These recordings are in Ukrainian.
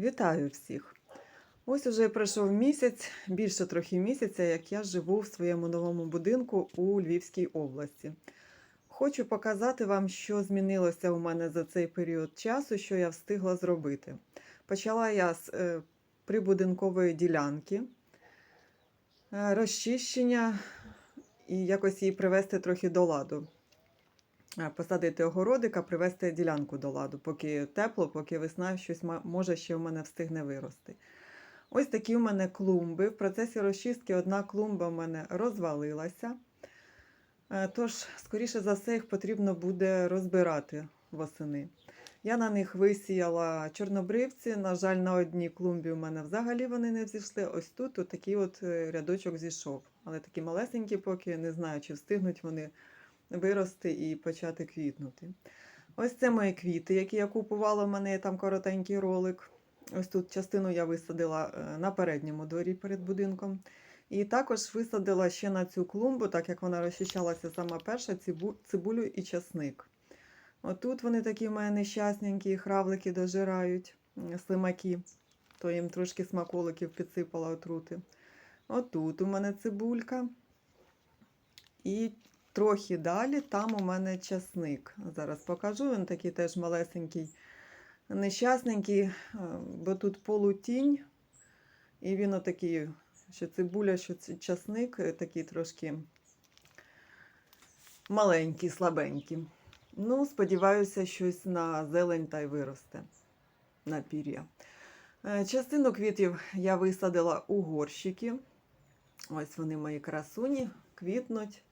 Вітаю всіх! Ось уже пройшов місяць, більше трохи місяця, як я живу в своєму новому будинку у Львівській області. Хочу показати вам, що змінилося у мене за цей період часу, що я встигла зробити. Почала я з е, прибудинкової ділянки, е, розчищення і якось її привести трохи до ладу. Е, Посадити огородика, привести ділянку до ладу, поки тепло, поки весна, щось може ще в мене встигне вирости. Ось такі у мене клумби. В процесі розчистки одна клумба в мене розвалилася. Е, Тож, скоріше за все, їх потрібно буде розбирати восени. Я на них висіяла чорнобривці. На жаль, на одній клумбі у мене взагалі вони не взійшли. Ось тут такий от е, рядочок зійшов. Але такі малесенькі, поки не знаю, чи встигнуть вони вирости і почати квітнути. Ось це мої квіти, які я купувала. У мене там коротенький ролик. Ось тут частину я висадила е, на передньому дворі перед будинком. І також висадила ще на цю клумбу, так як вона розчищалася сама перша, цибулю і часник. Отут вони такі в мене нещасненькі, хравлики дожирають, слимаки, то їм трошки смаколиків підсипала отрути. Отут у мене цибулька. І трохи далі там у мене часник. Зараз покажу, він такий теж малесенький, нещасненький, е, бо тут полутінь, і він отакий, що цибуля, що часник, е, такий трошки маленький, слабенький. Ну, сподіваюся, щось на зелень та й виросте на пір'я. Е, Частину квітів я висадила у горщики. Ось вони мої красуні, квітнуть.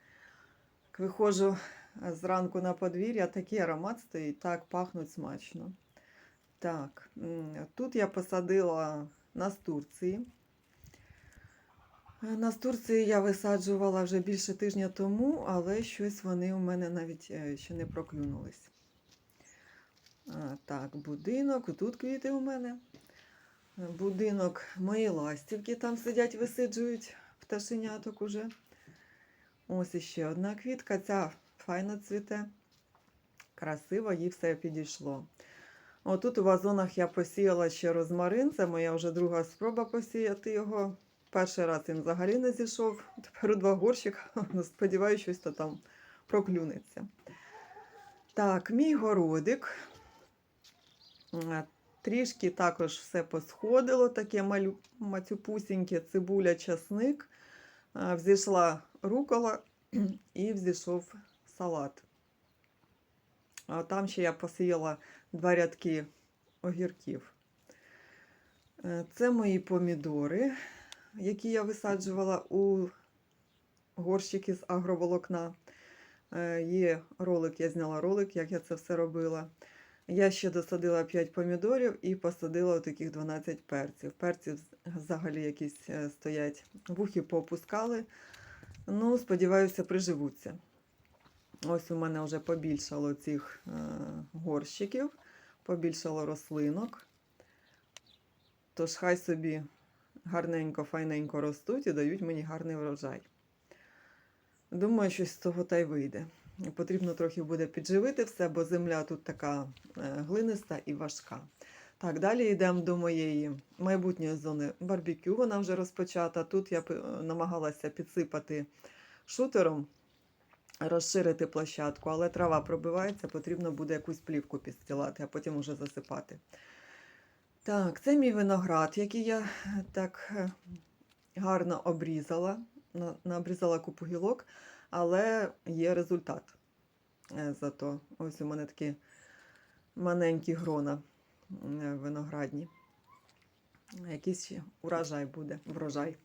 Виходжу е, зранку на подвір'я, такий аромат стоїть, так пахнуть смачно. Так, тут я посадила настурції. Е, Настурції я висаджувала вже більше тижня тому, але щось вони у мене навіть е, ще не проклюнулись. Так, будинок, тут квіти у мене. Будинок мої ластівки там сидять, висиджують пташеняток уже. Ось іще одна квітка, ця файно цвіте. Красиво, їй все підійшло. Отут у вазонах я посіяла ще розмарин. Це моя вже друга спроба посіяти його. Перший раз він взагалі не зійшов. Тепер у два горщика. Сподіваюся, щось то там проклюнеться. Так, мій городик. Е, Трішки також все посходило, таке малю, мацюпусіньке, цибуля, часник. Е, Взійшла рукола і взійшов салат. А там ще я посіяла два рядки огірків. Е, Це мої помідори, які я висаджувала у горщики з агроволокна. Е, Є ролик, я зняла ролик, як я це все робила. Я ще досадила 5 помідорів і посадила таких 12 перців. Перці взагалі якісь е, стоять, вухи поопускали. Ну, сподіваюся, приживуться. Ось у мене вже побільшало цих е, горщиків, побільшало рослинок. Тож хай собі гарненько, файненько ростуть і дають мені гарний врожай. Думаю, щось з того та й вийде. Потрібно трохи буде підживити все, бо земля тут така е, глиниста і важка. Так, далі йдемо до моєї майбутньої зони барбекю. Вона вже розпочата. Тут я намагалася підсипати шутером, розширити площадку, але трава пробивається, потрібно буде якусь плівку підстилати, а потім уже засипати. Так, це мій виноград, який я так гарно обрізала. На- Наобрізала купу гілок, але є результат. Е, Зато ось у мене такі маленькі грона виноградні. Якийсь урожай буде, врожай.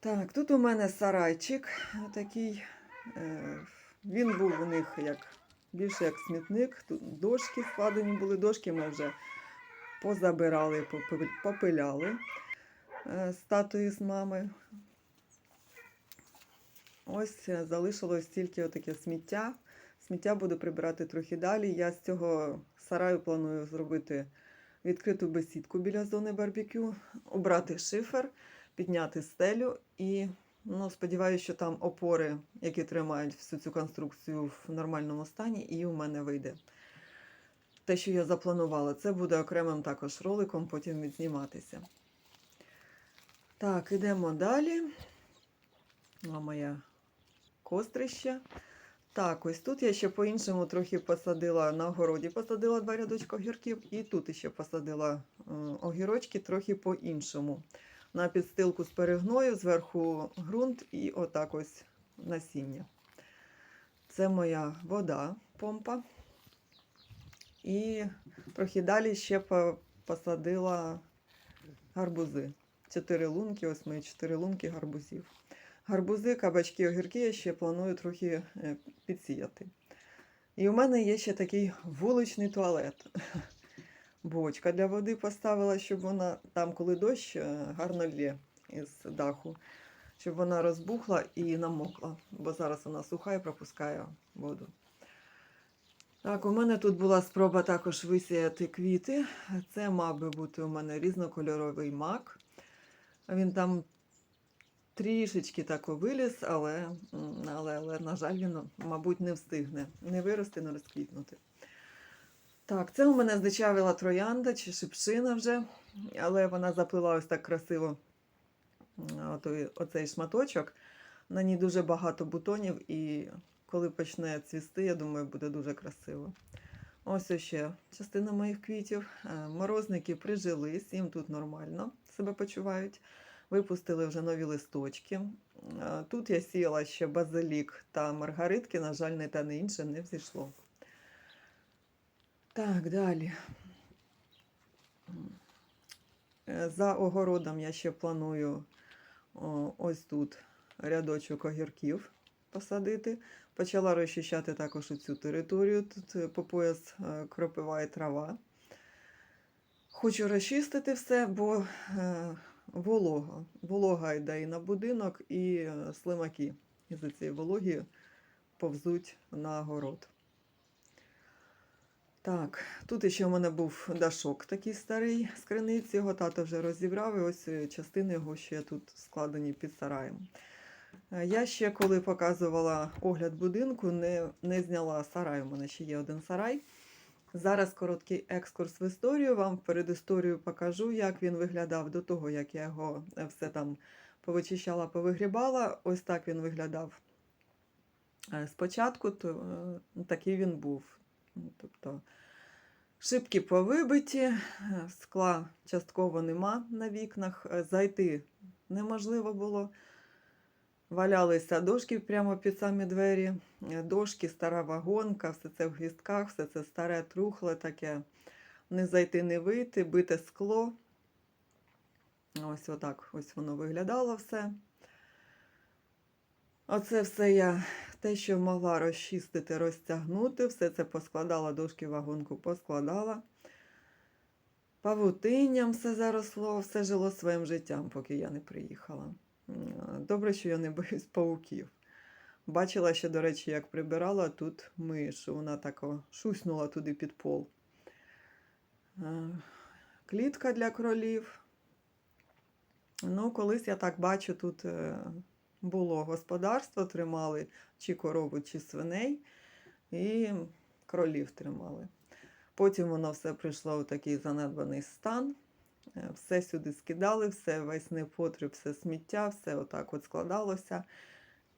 Так, тут у мене сарайчик такий. е, Він був у них як більше як смітник. Тут дошки складені були, дошки ми вже позабирали, попиляли е, статуї з мами. Ось е, залишилось тільки отаке сміття. Сміття буду прибирати трохи далі. Я з цього сараю планую зробити відкриту бесідку біля зони барбекю, обрати шифер, підняти стелю і ну, сподіваюся, що там опори, які тримають всю цю конструкцію в нормальному стані, і у мене вийде. те, що я запланувала. Це буде окремим також роликом, потім відзніматися. Так, ідемо далі. А моя кострище. Так, ось тут я ще по-іншому трохи посадила на огороді, посадила два рядочка огірків, і тут ще посадила е, огірочки трохи по-іншому. На підстилку з перегною, зверху ґрунт і отак ось насіння. Це моя вода, помпа. І трохи далі ще посадила гарбузи. Чотири лунки, ось мої чотири лунки гарбузів. Гарбузи, кабачки, огірки я ще планую трохи е, підсіяти. І у мене є ще такий вуличний туалет. Бочка для води поставила, щоб вона там, коли дощ, е, гарно лє із даху, щоб вона розбухла і намокла, бо зараз вона суха і пропускає воду. Так, у мене тут була спроба також висіяти квіти. Це мав би бути у мене різнокольоровий мак. Він там трішечки так виліз, але, але, але, на жаль, він, мабуть, не встигне не вирости, не розквітнути. Так, це у мене здичавила троянда чи шипшина вже, але вона заплила ось так красиво оцей шматочок. На ній дуже багато бутонів, і коли почне цвісти, я думаю, буде дуже красиво. Ось ще частина моїх квітів. Е, Морозники прижились, їм тут нормально себе почувають. Випустили вже нові листочки. Тут я сіяла ще базилік та маргаритки, на жаль, не те, не інше не взійшло. Так, далі. Е, За огородом я ще планую ось тут рядочок огірків посадити. Почала розчищати також цю територію. Тут е, по пояс е, кропива трава. Хочу розчистити все, бо волога. Волога йде і на будинок, і е, слимаки із цієї вологі повзуть на город. Так, тут ще в мене був дашок такий старий з криниці. Його тато вже розібрав, і ось е, частини його ще тут складені під сараєм. Е, Я ще коли показувала огляд будинку, не, не зняла сарай. У мене ще є один сарай. Зараз короткий екскурс в історію. Вам перед історією покажу, як він виглядав до того, як я його е, все там повичищала, повигрібала. Ось так він виглядав е, спочатку, то е, такий він був. Тобто шибки повибиті, скла частково нема на вікнах, зайти неможливо було. Валялися дошки прямо під самі двері. Е, Дошки, стара вагонка, все це в гвістках, все це старе, трухле таке. Не зайти, не вийти, бите скло. Ось отак ось воно виглядало все. Оце все я те, що могла розчистити, розтягнути, все це поскладала, дошки вагонку поскладала. Павутинням все заросло, все жило своїм життям, поки я не приїхала. Добре, що я не боюсь пауків. Бачила ще, до речі, як прибирала тут мишу. Вона так шуснула туди під пол. Е, Клітка для кролів. Ну, колись я так бачу, тут е, було господарство, тримали чи корову, чи свиней, і кролів тримали. Потім воно все прийшло у такий занедбаний стан. Е, Все сюди скидали, все весь непотріб, все сміття, все отак от складалося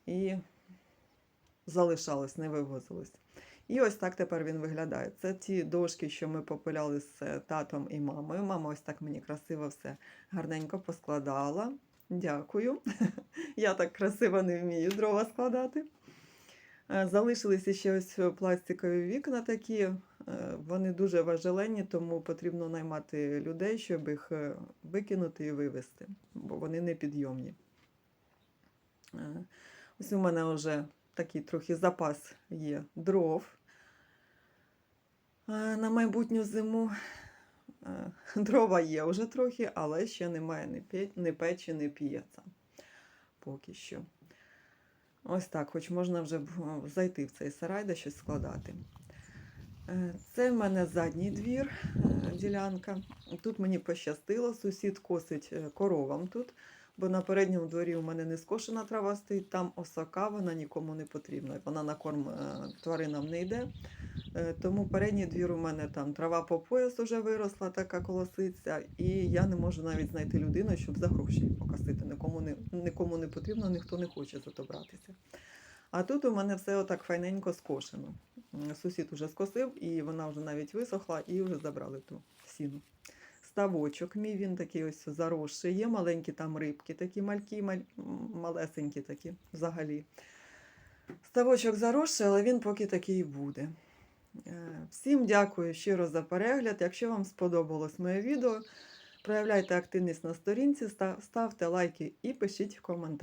і залишалось, не вивозилось. І ось так тепер він виглядає. Це ті дошки, що ми попиляли з е, татом і мамою. Мама ось так мені красиво все гарненько поскладала. Дякую. Я так красиво не вмію дрова складати. Е, Залишилися ще ось пластикові вікна такі. Е, Вони дуже важеленні, тому потрібно наймати людей, щоб їх е, викинути і вивезти, бо вони непідйомні. Е, Ось у мене вже такий трохи запас є дров на майбутню зиму. Дрова є вже трохи, але ще немає ні печі, ні п'єца. Поки що. Ось так, хоч можна вже зайти в цей сарай, де щось складати. Е, Це в мене задній двір, е, ділянка. Тут мені пощастило, сусід косить е, коровам тут, бо на передньому дворі у мене не скошена трава стоїть, там осока, вона нікому не потрібна. Вона на корм тваринам не йде. Тому передній двір у мене там трава по пояс уже виросла, така колосиця, і я не можу навіть знайти людину, щоб за гроші покосити. Нікому не, нікому не потрібно, ніхто не хоче за то братися. А тут у мене все отак файненько скошено. Сусід уже скосив, і вона вже навіть висохла, і вже забрали ту сіну. Ставочок мій, він такий ось заросший. Є маленькі там рибки, такі малькі, маль... малесенькі такі взагалі. Ставочок заросший, але він поки такий буде. Е, Всім дякую щиро за перегляд. Якщо вам сподобалось моє відео, проявляйте активність на сторінці, ставте лайки і пишіть коментарі.